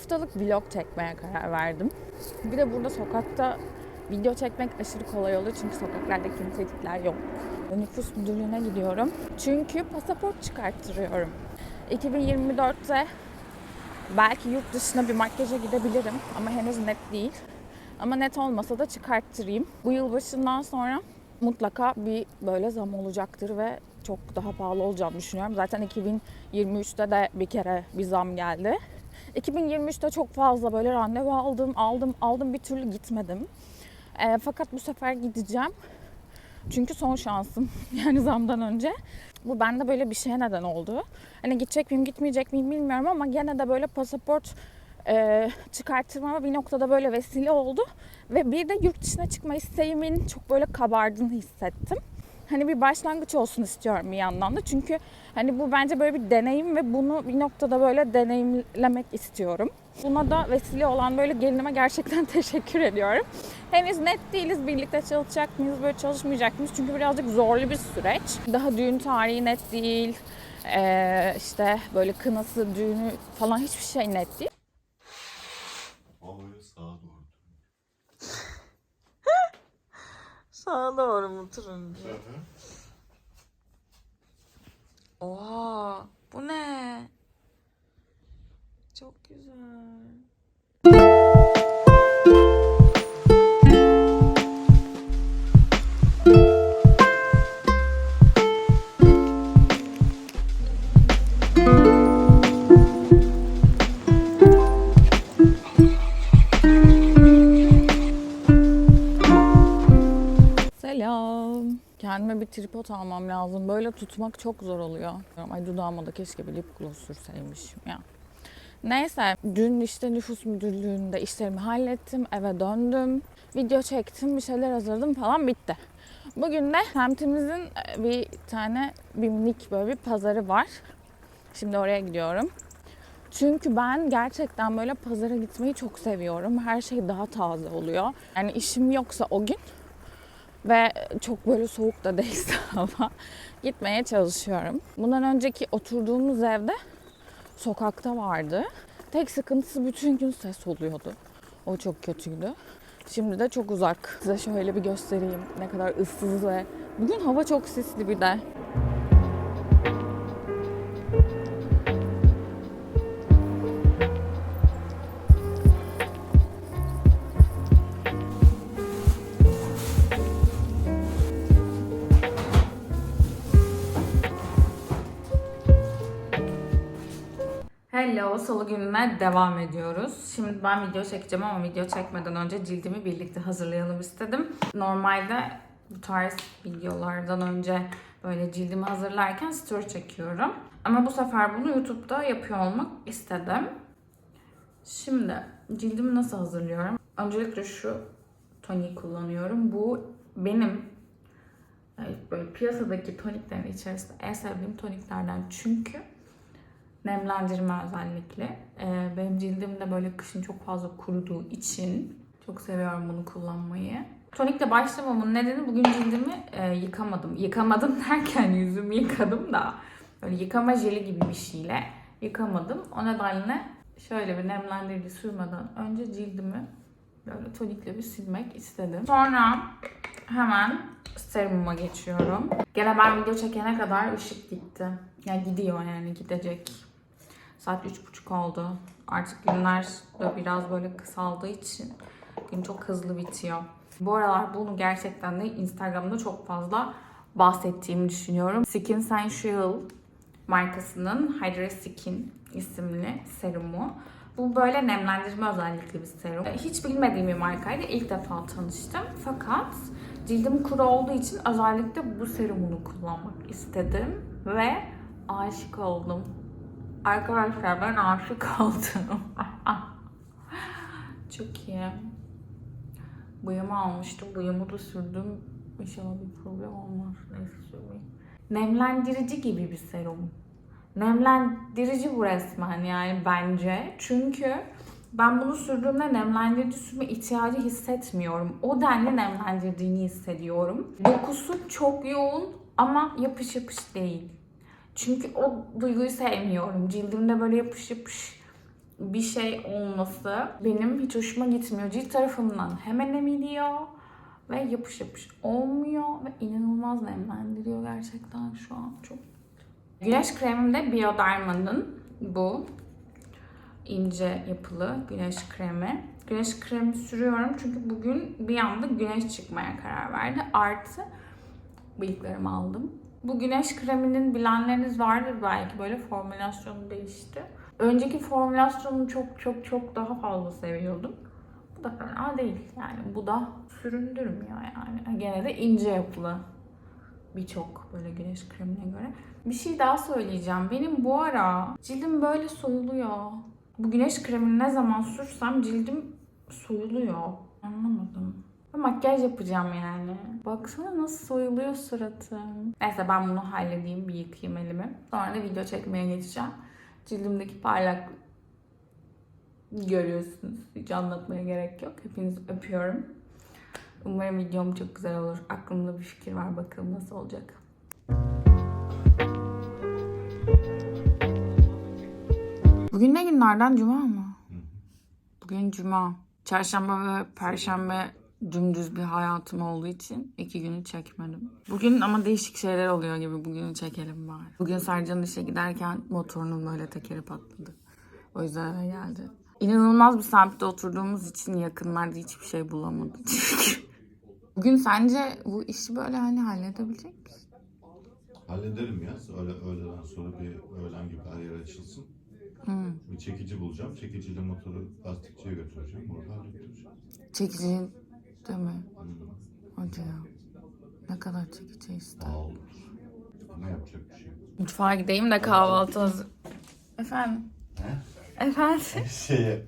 Haftalık vlog çekmeye karar verdim. Bir de burada sokakta video çekmek aşırı kolay oluyor çünkü sokaklarda kimsecikler yok. Nüfus müdürlüğüne gidiyorum. Çünkü pasaport çıkarttırıyorum. 2024'te belki yurt dışına bir makyaja gidebilirim ama henüz net değil. Ama net olmasa da çıkarttırayım. Bu yıl başından sonra mutlaka bir böyle zam olacaktır ve çok daha pahalı olacağını düşünüyorum. Zaten 2023'te de bir kere bir zam geldi. 2023'te çok fazla böyle randevu aldım, aldım, aldım bir türlü gitmedim. Ee, fakat bu sefer gideceğim. Çünkü son şansım yani zamdan önce. Bu bende böyle bir şeye neden oldu. Hani gidecek miyim gitmeyecek miyim bilmiyorum ama gene de böyle pasaport e, çıkarttırmama bir noktada böyle vesile oldu. Ve bir de yurt dışına çıkma isteğimin çok böyle kabardığını hissettim. Hani bir başlangıç olsun istiyorum bir yandan da. Çünkü hani bu bence böyle bir deneyim ve bunu bir noktada böyle deneyimlemek istiyorum. Buna da vesile olan böyle gelinime gerçekten teşekkür ediyorum. Henüz net değiliz birlikte çalışacak mıyız, böyle çalışmayacak mıyız? Çünkü birazcık zorlu bir süreç. Daha düğün tarihi net değil. Ee, işte böyle kınası, düğünü falan hiçbir şey net değil. Turuncu? Hı hı. Oha bu ne? Çok güzel. Tripod almam lazım. Böyle tutmak çok zor oluyor. Ay dudağıma da keşke bir lip gloss sürseymişim ya. Neyse dün işte nüfus müdürlüğünde işlerimi hallettim. Eve döndüm. Video çektim. Bir şeyler hazırladım falan bitti. Bugün de semtimizin e, bir tane bir minik böyle bir pazarı var. Şimdi oraya gidiyorum. Çünkü ben gerçekten böyle pazara gitmeyi çok seviyorum. Her şey daha taze oluyor. Yani işim yoksa o gün ve çok böyle soğuk da değilse hava gitmeye çalışıyorum. Bundan önceki oturduğumuz evde sokakta vardı. Tek sıkıntısı bütün gün ses oluyordu. O çok kötüydü. Şimdi de çok uzak. Size şöyle bir göstereyim ne kadar ıssız ve bugün hava çok sisli bir de. Hello, salı gününe devam ediyoruz. Şimdi ben video çekeceğim ama video çekmeden önce cildimi birlikte hazırlayalım istedim. Normalde bu tarz videolardan önce böyle cildimi hazırlarken story çekiyorum. Ama bu sefer bunu YouTube'da yapıyor olmak istedim. Şimdi cildimi nasıl hazırlıyorum? Öncelikle şu toniği kullanıyorum. Bu benim evet, böyle piyasadaki toniklerin içerisinde en sevdiğim toniklerden çünkü nemlendirme özellikle. Ee, benim cildim de böyle kışın çok fazla kuruduğu için çok seviyorum bunu kullanmayı. Tonikle başlamamın nedeni bugün cildimi e, yıkamadım. Yıkamadım derken yüzümü yıkadım da böyle yıkama jeli gibi bir şeyle yıkamadım. O nedenle şöyle bir nemlendirici sürmeden önce cildimi böyle tonikle bir silmek istedim. Sonra hemen serumuma geçiyorum. Gene ben video çekene kadar ışık gitti. Yani gidiyor yani gidecek. Saat üç buçuk oldu. Artık günler de biraz böyle kısaldığı için gün çok hızlı bitiyor. Bu aralar bunu gerçekten de Instagram'da çok fazla bahsettiğimi düşünüyorum. Skin Sensual markasının Hydra Skin isimli serumu. Bu böyle nemlendirme özellikli bir serum. Hiç bilmediğim bir markaydı. İlk defa tanıştım. Fakat cildim kuru olduğu için özellikle bu serumunu kullanmak istedim. Ve aşık oldum. Arkadaşlar ben aşık oldum. Çok iyi. Bıyımı almıştım. Bıyımı da sürdüm. İnşallah bir problem olmaz. Neyse sürmeyeyim. Nemlendirici gibi bir serum. Nemlendirici bu resmen yani bence. Çünkü ben bunu sürdüğümde nemlendirici sürme ihtiyacı hissetmiyorum. O denli nemlendirdiğini hissediyorum. Dokusu çok yoğun ama yapış yapış değil. Çünkü o duyguyu sevmiyorum. Cildimde böyle yapış yapış bir şey olması benim hiç hoşuma gitmiyor. Cilt tarafından hemen emiliyor ve yapış yapış olmuyor ve inanılmaz nemlendiriyor gerçekten şu an çok. Güneş kremim de Bioderma'nın bu ince yapılı güneş kremi. Güneş kremi sürüyorum çünkü bugün bir anda güneş çıkmaya karar verdi. Artı bıyıklarımı aldım. Bu güneş kreminin bilenleriniz vardır belki böyle formülasyonu değişti. Önceki formülasyonunu çok çok çok daha fazla seviyordum. Bu da fena değil yani bu da süründürmüyor yani. Gene de ince yapılı birçok böyle güneş kremine göre. Bir şey daha söyleyeceğim. Benim bu ara cildim böyle soyuluyor. Bu güneş kremini ne zaman sürsem cildim soyuluyor. Anlamadım. Makyaj yapacağım yani. Baksana nasıl soyuluyor suratım. Neyse ben bunu halledeyim bir yıkayayım elimi. Sonra da video çekmeye geçeceğim. Cildimdeki parlak görüyorsunuz. Hiç anlatmaya gerek yok. Hepinizi öpüyorum. Umarım videom çok güzel olur. Aklımda bir fikir var. Bakalım nasıl olacak. Bugün ne günlerden? Cuma mı? Bugün cuma. Çarşamba ve perşembe dümdüz bir hayatım olduğu için iki günü çekmedim. Bugün ama değişik şeyler oluyor gibi bugünü çekelim bari. Bugün Sercan'ın işe giderken motorunun böyle tekeri patladı. O yüzden eve geldi. İnanılmaz bir semtte oturduğumuz için yakınlarda hiçbir şey bulamadım çünkü. Bugün sence bu işi böyle hani halledebilecek misin? Hallederim ya. Öyle öğleden sonra bir öğlen gibi her yer açılsın. Hı. Bir çekici bulacağım. Çekiciyle motoru lastikçiye götüreceğim. Orada halledeceğim. Çekici değil mi? Hadi ya. Ne kadar çekici ister. Daha olur. Ama yapacak bir şey yok. Mutfağa gideyim de kahvaltı hazır. Efendim? He? Efendim? Şeye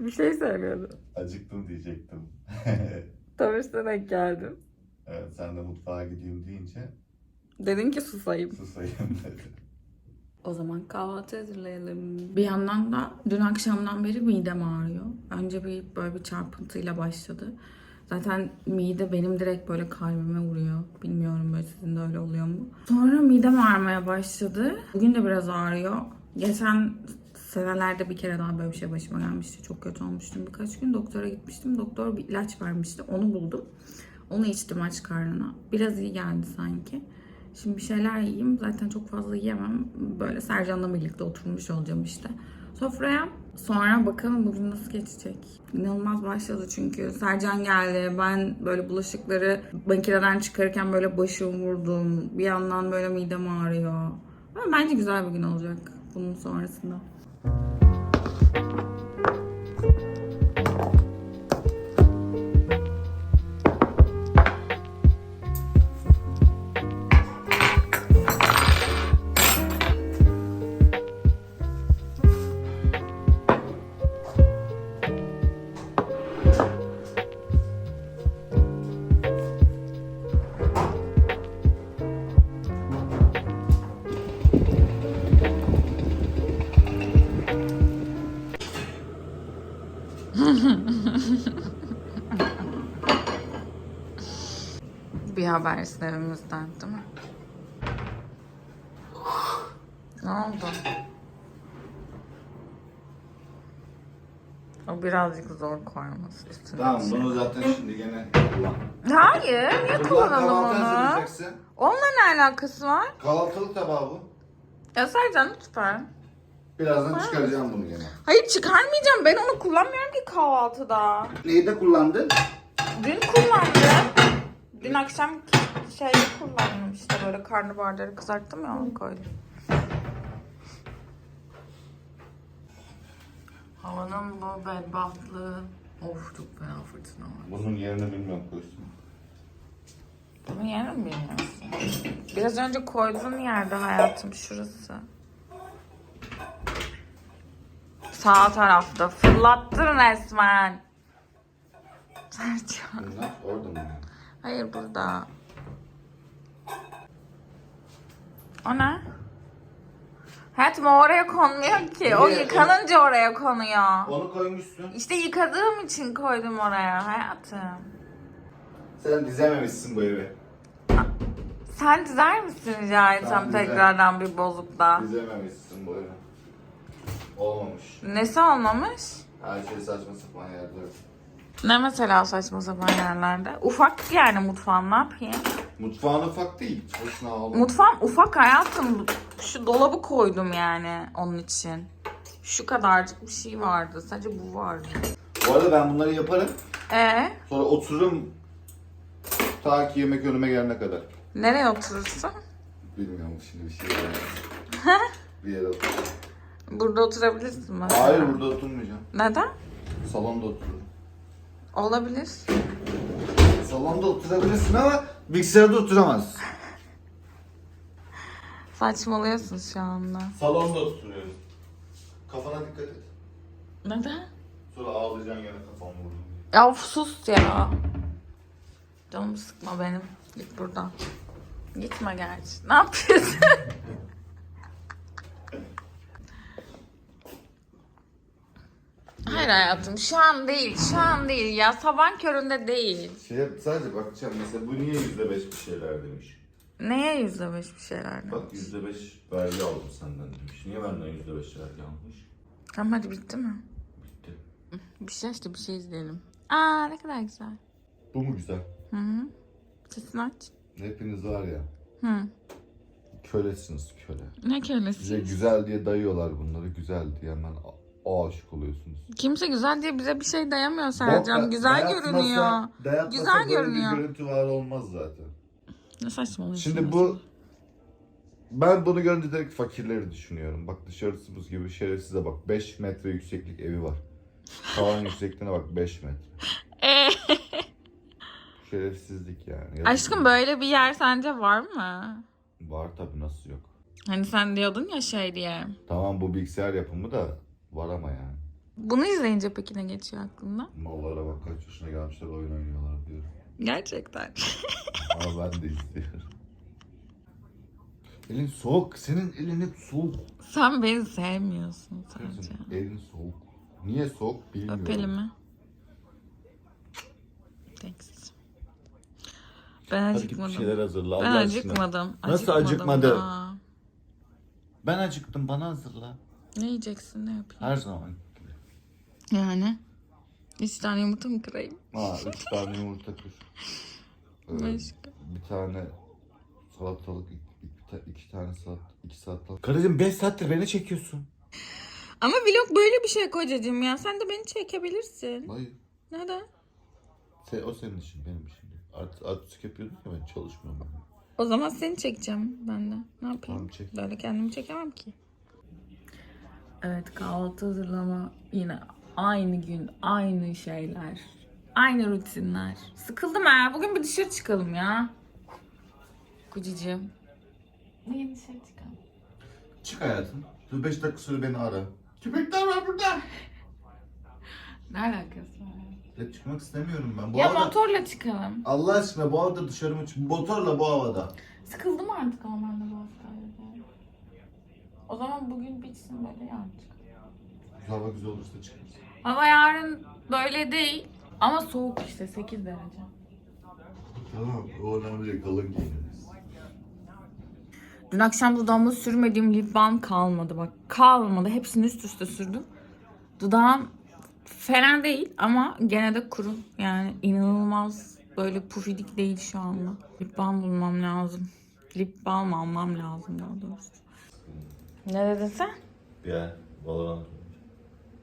Bir şey söylüyordum. acıktım diyecektim. Tam üstüne denk geldim. evet sen de mutfağa gideyim deyince Dedin ki susayım. susayım dedi. O zaman kahvaltı hazırlayalım. Bir yandan da dün akşamdan beri midem ağrıyor. Önce bir böyle bir çarpıntıyla başladı. Zaten mide benim direkt böyle kalbime vuruyor. Bilmiyorum böyle sizin de öyle oluyor mu? Sonra midem ağrımaya başladı. Bugün de biraz ağrıyor. Geçen senelerde bir kere daha böyle bir şey başıma gelmişti. Çok kötü olmuştum. Birkaç gün doktora gitmiştim. Doktor bir ilaç vermişti. Onu buldum. Onu içtim aç karnına. Biraz iyi geldi sanki. Şimdi bir şeyler yiyeyim. Zaten çok fazla yiyemem. Böyle Sercan'la birlikte oturmuş olacağım işte. Sofraya. Sonra bakalım bugün nasıl geçecek. İnanılmaz başladı çünkü. Sercan geldi. Ben böyle bulaşıkları makineden çıkarırken böyle başım vurdum. Bir yandan böyle midem ağrıyor. Ama bence güzel bir gün olacak bunun sonrasında. Bir habersin evimizden değil mi? Ne oldu? O birazcık zor koyması üstüne. Tamam bir şey. bunu zaten şimdi gene kullan. Hayır, niye kullanalım onu? Onunla ne alakası var? Kahvaltılık tabağı bu. Ya Sercan lütfen. Birazdan çıkaracağım bunu gene. Hayır çıkarmayacağım. Ben onu kullanmıyorum ki kahvaltıda. Neyi de kullandın? Dün kullandım. Dün akşam şeyde kullandım işte böyle karnabaharları kızarttım ya onu koydum. Havanın bu bedbahtlığı. Of çok fena fırtına var. Bunun yerini bilmiyorum koysun. Bunun yerini mi bilmiyorsun? Biraz önce koyduğun yerde hayatım şurası. Sağ tarafta. Fırlattın resmen. Sercan. Bunlar orada mı? Hayır burada. O ne? Hayatım o oraya konmuyor ki. O Niye? yıkanınca oraya konuyor. Onu koymuşsun. İşte yıkadığım için koydum oraya hayatım. Sen dizememişsin bu evi. Sen dizer misin rica etsem dizerim. tekrardan bir bozukta? Dizememişsin bu evi. Olmamış. Nesi olmamış? Her şey saçma sapan yerde. Ne mesela saçma sapan yerlerde? Ufak yani mutfağım ne yapayım? Mutfağın ufak değil. Boşuna ağlama. Mutfağım ufak hayatım. Şu dolabı koydum yani onun için. Şu kadarcık bir şey vardı. Sadece bu vardı. Bu arada ben bunları yaparım. Ee, Sonra otururum. Ta ki yemek önüme gelene kadar. nereye oturursun? Bilmiyorum şimdi bir şey var. bir yere otur. Burada oturabilirsin mesela. Hayır burada oturmayacağım. Neden? Salonda otururum. Olabilir. Salonda oturabilirsin ama bilgisayarda oturamaz. Saçmalıyorsun şu anda. Salonda oturuyorum. Kafana dikkat et. Neden? Sonra ağlayacaksın yine kafam vurdum. Ya of sus ya. Canımı sıkma benim. Git buradan. Gitme gerçi. Ne yapıyorsun? Hayır hayatım şu an değil. Şu an değil ya. Sabah köründe değil. Şey, sadece bakacağım mesela bu niye yüzde beş bir şeyler demiş. Neye yüzde beş bir şeyler Bak yüzde beş vergi aldım senden demiş. Niye benden yüzde beş vergi almış? Tamam hadi bitti mi? Bitti. Bir şey işte bir şey izleyelim. Aa ne kadar güzel. Bu mu güzel? Hı hı. Sesini aç. Hepiniz var ya Hı. kölesiniz köle. Ne Size kölesi? güzel diye dayıyorlar bunları. Güzel diye hemen a- aşık oluyorsunuz. Kimse güzel diye bize bir şey dayamıyor Sercan. Bak, güzel dayatmasa- görünüyor. dayatmasa Güzel böyle görünüyor. bir görüntü var olmaz zaten. Ne saçmalıyorsun? Şimdi bu ben bunu görünce direkt fakirleri düşünüyorum. Bak dışarısı buz gibi şerefsize bak. 5 metre yükseklik evi var. Tavan yüksekliğine bak 5 metre. Ee, Şerefsizlik yani. Yazık. aşkım böyle bir yer sence var mı? Var tabi nasıl yok. Hani sen diyordun ya şey diye. Tamam bu bilgisayar yapımı da var ama yani. Bunu izleyince peki ne geçiyor aklında? Mallara bak kaç yaşına gelmişler oyun oynuyorlar diyorum. Gerçekten. Ama ben de istiyorum. Elin soğuk. Senin elin hep soğuk. sen beni sevmiyorsun sadece. Senin elin soğuk. Niye soğuk bilmiyorum. Öp elimi. Thanks. Ben Hadi git bir acıkmadım. şeyler hazırla Allah Ben aşkına. acıkmadım. Nasıl Acıkmadım acıkmadın? daha. Ben acıktım bana hazırla. Ne yiyeceksin ne yapayım? Her zaman. Yani. Üç tane yumurta mı kırayım? Aa, üç tane yumurta kır. Ee, Başka. bir tane salatalık, iki, iki, ta- iki tane salat, iki salatalık. Karıcığım 5 saattir beni çekiyorsun. Ama vlog böyle bir şey kocacığım ya. Sen de beni çekebilirsin. Hayır. Neden? Se- o senin işin benim işim değil. Art, artistik yapıyordun ya ben çalışmıyorum ben. O zaman seni çekeceğim ben de. Ne yapayım? Tamam, çek. Böyle kendimi çekemem ki. Evet kahvaltı hazırlama yine aynı gün aynı şeyler. Aynı rutinler. Sıkıldım ha. Bugün bir dışarı çıkalım ya. Kucicim. Bugün dışarı çıkalım. Çık hayatım. Dur 5 dakika sonra beni ara. Köpekler var burada. Ne alakası var? Ya çıkmak istemiyorum ben. Bu ya havada- motorla çıkalım. Allah aşkına bu havada dışarı mı çık? Motorla bu havada. Sıkıldım artık ama ben de bu hastanede. O zaman bugün bitsin böyle yarın çıkalım. Hava güzel olursa çıkarız. Hava yarın böyle değil. Ama soğuk işte 8 derece. Tamam o önemli değil. Kalın giyiniriz. Dün akşam dudağıma sürmediğim lip balm kalmadı bak. Kalmadı. Hepsini üst üste sürdüm. Dudağım fena değil ama gene de kuru. Yani inanılmaz böyle pufidik değil şu anda. Lip balm bulmam lazım. Lip balm almam lazım daha doğrusu. Ne dedin sen? Ya Valorant.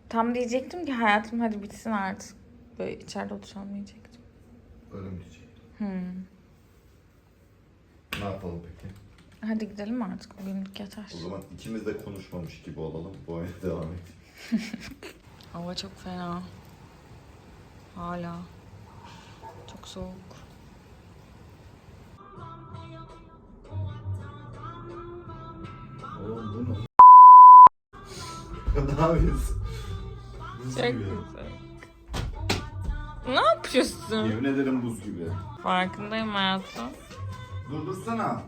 Tam diyecektim ki hayatım hadi bitsin artık. Böyle içeride oturalım diyecektim. Öyle mi diyecek? Hmm. Ne yapalım peki? Hadi gidelim artık bugünlük yeter. O zaman ikimiz de konuşmamış gibi olalım. Bu oyuna devam et. Hava çok fena. Hala. Çok soğuk. Bu ne? ne yapıyorsun? Buz Çok gibi. güzel. Ne yapıyorsun? Yemin ederim buz gibi. Farkındayım hayatım. Durdursana.